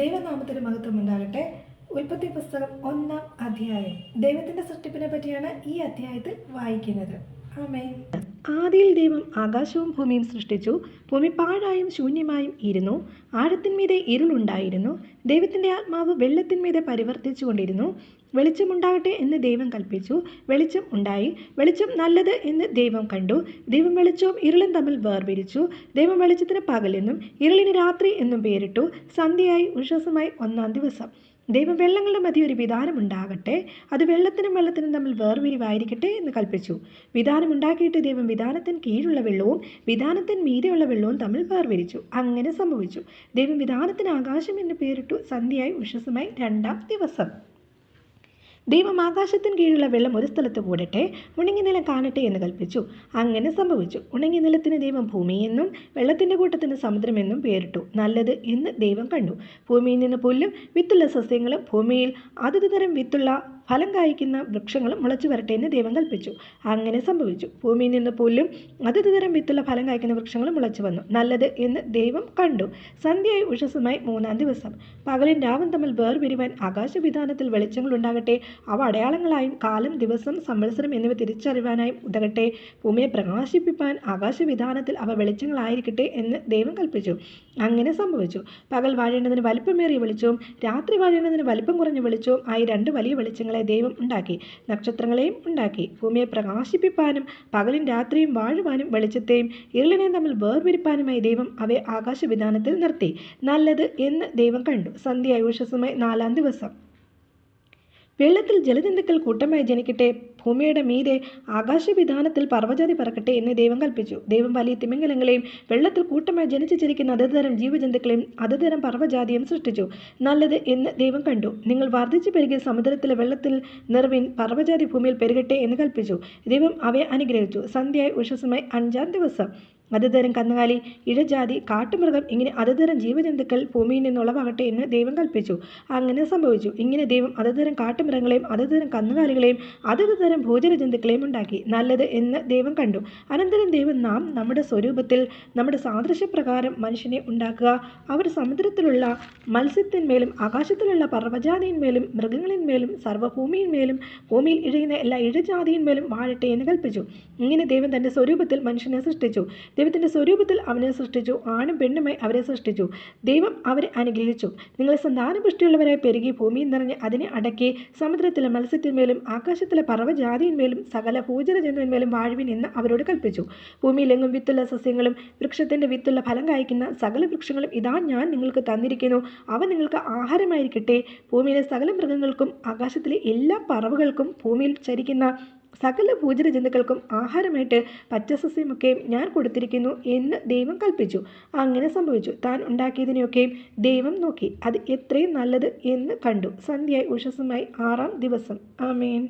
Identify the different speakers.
Speaker 1: ദൈവനാമത്തിന് മഹത്വം ഉണ്ടാകട്ടെ ഉൽപ്പത്തി പുസ്തകം ഒന്നാം അധ്യായം. ദൈവത്തിന്റെ സൃഷ്ടിപ്പിനെ പറ്റിയാണ് ഈ അധ്യായത്തിൽ വായിക്കുന്നത്. ആമേ ആദിയിൽ ദൈവം ആകാശവും ഭൂമിയും സൃഷ്ടിച്ചു. ഭൂമി പാഴായും ശൂന്യമായും ഇരുന്നു. ആഴത്തിന്മീതെ ഇരുളുണ്ടായിരുന്നു. ദൈവത്തിന്റെ ആത്മാവ് വെള്ളത്തിന്മീതെ പരിവർത്തിച്ചുകൊണ്ടിരുന്നു. വെളിച്ചമുണ്ടാകട്ടെ എന്ന് ദൈവം കൽപ്പിച്ചു. വെളിച്ചം ഉണ്ടായി. വെളിച്ചം നല്ലത് എന്ന് ദൈവം കണ്ടു. ദൈവം വെളിച്ചവും ഇരുളും തമ്മിൽ വേർപിരിച്ചു. ദൈവം വെളിച്ചത്തിന് പകലെന്നും ഇരുളിന് രാത്രി എന്നും പേരിട്ടു. സന്ധ്യയായി ഉഷസമായി ഒന്നാം ദിവസം. ദൈവം വെള്ളങ്ങളുടെ മതി ഒരു വിധാനം ഉണ്ടാകട്ടെ. അത് വെള്ളത്തിനും വെള്ളത്തിനും തമ്മിൽ വേർപിരിവായിരിക്കട്ടെ എന്ന് കൽപ്പിച്ചു. വിധാനം ഉണ്ടാക്കിയിട്ട് ദൈവം വിധാനത്തിന് കീഴുള്ള വെള്ളവും വിധാനത്തിന് മീതെയുള്ള വെള്ളവും തമ്മിൽ വേർപിരിച്ചു. അങ്ങനെ സംഭവിച്ചു. ദൈവം വിധാനത്തിന് ആകാശം എന്ന് പേരിട്ടു. സന്ധ്യയായി ഉഷസമായി രണ്ടാം ദിവസം. ദൈവം ആകാശത്തിന് കീഴുള്ള വെള്ളം ഒരു സ്ഥലത്ത് കൂടട്ടെ ഉണങ്ങി നിലം കാണട്ടെ എന്ന് കൽപ്പിച്ചു. അങ്ങനെ സംഭവിച്ചു. ഉണങ്ങിയ നിലത്തിന് ദൈവം ഭൂമിയെന്നും വെള്ളത്തിന്റെ കൂട്ടത്തിന് സമുദ്രമെന്നും പേരിട്ടു. നല്ലത് എന്ന് ദൈവം കണ്ടു. ഭൂമിയിൽ നിന്ന് പുല്ലും വിത്തുള്ള സസ്യങ്ങളും ഭൂമിയിൽ അതത് തരം വിത്തുള്ള ഫലം കായ്ക്കുന്ന വൃക്ഷങ്ങളും മുളച്ചു വരട്ടെ എന്ന് ദൈവം കൽപ്പിച്ചു. അങ്ങനെ സംഭവിച്ചു. ഭൂമിയിൽ നിന്ന് പുല്ലും അതത് തരം വിത്തുള്ള ഫലം കായ്ക്കുന്ന വൃക്ഷങ്ങളും മുളച്ചു വന്നു. നല്ലത് എന്ന് ദൈവം കണ്ടു. സന്ധ്യയായി ഉഷസമായി മൂന്നാം ദിവസം. പകലും രാവും തമ്മിൽ വേർപിരിവാൻ ആകാശവിധാനത്തിൽ വെളിച്ചങ്ങൾ ഉണ്ടാകട്ടെ അവ അടയാളങ്ങളായും കാലം ദിവസം സംവത്സരം എന്നിവ തിരിച്ചറിവാനായും ഉതകട്ടെ. ഭൂമിയെ പ്രകാശിപ്പിപ്പാൻ ആകാശവിധാനത്തിൽ അവ വെളിച്ചങ്ങളായിരിക്കട്ടെ എന്ന് ദൈവം കൽപ്പിച്ചു. അങ്ങനെ സംഭവിച്ചു. പകൽ വാഴേണ്ടതിന് വലിപ്പമേറിയ വെളിച്ചവും രാത്രി വാഴേണ്ടതിന് വലിപ്പം കുറഞ്ഞ വെളിച്ചവും ആയി രണ്ട് വലിയ വെളിച്ചങ്ങളെ ദൈവം ഉണ്ടാക്കി. നക്ഷത്രങ്ങളെയും ഉണ്ടാക്കി. ഭൂമിയെ പ്രകാശിപ്പിപ്പാനും പകലും രാത്രിയും വാഴുവാനും വെളിച്ചത്തെയും ഇരുളിനെയും തമ്മിൽ വേർപിരിപ്പാനുമായി ദൈവം അവയെ ആകാശവിധാനത്തിൽ നിർത്തി. നല്ലത് എന്ന് ദൈവം കണ്ടു. സന്ധ്യ ഉഷസ്സുമായി നാലാം ദിവസം. വെള്ളത്തിൽ ജലജന്തുക്കൾ കൂട്ടമായി ജനിക്കട്ടെ ഭൂമിയുടെ മീതെ ആകാശവിധാനത്തിൽ പർവജാതി പറക്കട്ടെ എന്ന് ദൈവം കൽപ്പിച്ചു. ദൈവം വലിയ തിമിംഗലങ്ങളെയും വെള്ളത്തിൽ കൂട്ടമായി ജനിച്ചു ചിരിക്കുന്ന അതതരം ജീവജന്തുക്കളെയും അതതരം പർവജാതിയും സൃഷ്ടിച്ചു. നല്ലത് എന്ന് ദൈവം കണ്ടു. നിങ്ങൾ വർദ്ധിച്ചു പെരുകിയ സമുദ്രത്തിലെ വെള്ളത്തിൽ നിറവിൻ പർവജാതി ഭൂമിയിൽ പെരുകട്ടെ എന്ന് കൽപ്പിച്ചു. ദൈവം അവയെ അനുഗ്രഹിച്ചു. സന്ധ്യയായി ഉഷസമായി അഞ്ചാം ദിവസം അതതരം കന്നുകാലി ഇഴജാതി കാട്ടുമൃഗം ഇങ്ങനെ അതതരം ജീവജന്തുക്കൾ ഭൂമിയിൽ നിന്നുള്ളവാകട്ടെ എന്ന് ദൈവം കൽപ്പിച്ചു. അങ്ങനെ സംഭവിച്ചു. ഇങ്ങനെ ദൈവം അതതരം കാട്ടുമൃഗങ്ങളെയും അതതരം കന്നുകാലികളെയും അതത് തരം ജന്തുക്കളെയും ഉണ്ടാക്കി. നല്ലത് എന്ന് ദൈവം കണ്ടു. അനന്തരം ദൈവം നാം നമ്മുടെ സ്വരൂപത്തിൽ നമ്മുടെ സാദൃശ്യപ്രകാരം മനുഷ്യനെ ഉണ്ടാക്കുക. അവർ സമുദ്രത്തിലുള്ള മത്സ്യത്തിന്മേലും ആകാശത്തിലുള്ള പർവജാതിയിന്മേലും മൃഗങ്ങളിന്മേലും സർവഭൂമിയിന്മേലും ഭൂമിയിൽ ഇഴയുന്ന എല്ലാ ഇഴജാതിയിന്മേലും വാഴട്ടെ എന്ന് കൽപ്പിച്ചു. ഇങ്ങനെ ദൈവം തന്റെ സ്വരൂപത്തിൽ മനുഷ്യനെ സൃഷ്ടിച്ചു. ദൈവത്തിന്റെ സ്വരൂപത്തിൽ അവനെ സൃഷ്ടിച്ചു. ആണും പെണ്ണുമായി അവരെ സൃഷ്ടിച്ചു. ദൈവം അവരെ അനുഗ്രഹിച്ചു. നിങ്ങളെ സന്താനപുഷ്ടിയുള്ളവരായി പെരുകി ഭൂമിയിൽ നിറഞ്ഞ് അതിനെ അടക്കി സമുദ്രത്തിലെ മത്സ്യത്തിന്മേലും ആകാശത്തിലെ പർവജാതിയിന്മേലും സകല ഭൂചര ജന്മന്മേലും വാഴുവിൻ എന്ന് അവരോട് കൽപ്പിച്ചു. ഭൂമിയിലെങ്ങും വിത്തുള്ള സസ്യങ്ങളും വൃക്ഷത്തിന്റെ വിത്തുള്ള ഫലം കായ്ക്കുന്ന സകല വൃക്ഷങ്ങളും ഇതാ ഞാൻ നിങ്ങൾക്ക് തന്നിരിക്കുന്നു. അവ നിങ്ങൾക്ക് ആഹാരമായിരിക്കട്ടെ. ഭൂമിയിലെ സകല മൃഗങ്ങൾക്കും ആകാശത്തിലെ എല്ലാ പറവുകൾക്കും ഭൂമിയിൽ ചരിക്കുന്ന സകല ഭൂചര ജന്തുക്കൾക്കും ആഹാരമായിട്ട് പച്ചസസ്യമൊക്കെയും ഞാൻ കൊടുത്തിരിക്കുന്നു എന്ന് ദൈവം കൽപ്പിച്ചു. അങ്ങനെ സംഭവിച്ചു. താൻ ഉണ്ടാക്കിയതിനെയൊക്കെയും ദൈവം നോക്കി. അത് എത്രയും നല്ലത് എന്ന് കണ്ടു. സന്ധ്യയായി ഉഷസ്സുമായി ആറാം ദിവസം. ആമേൻ.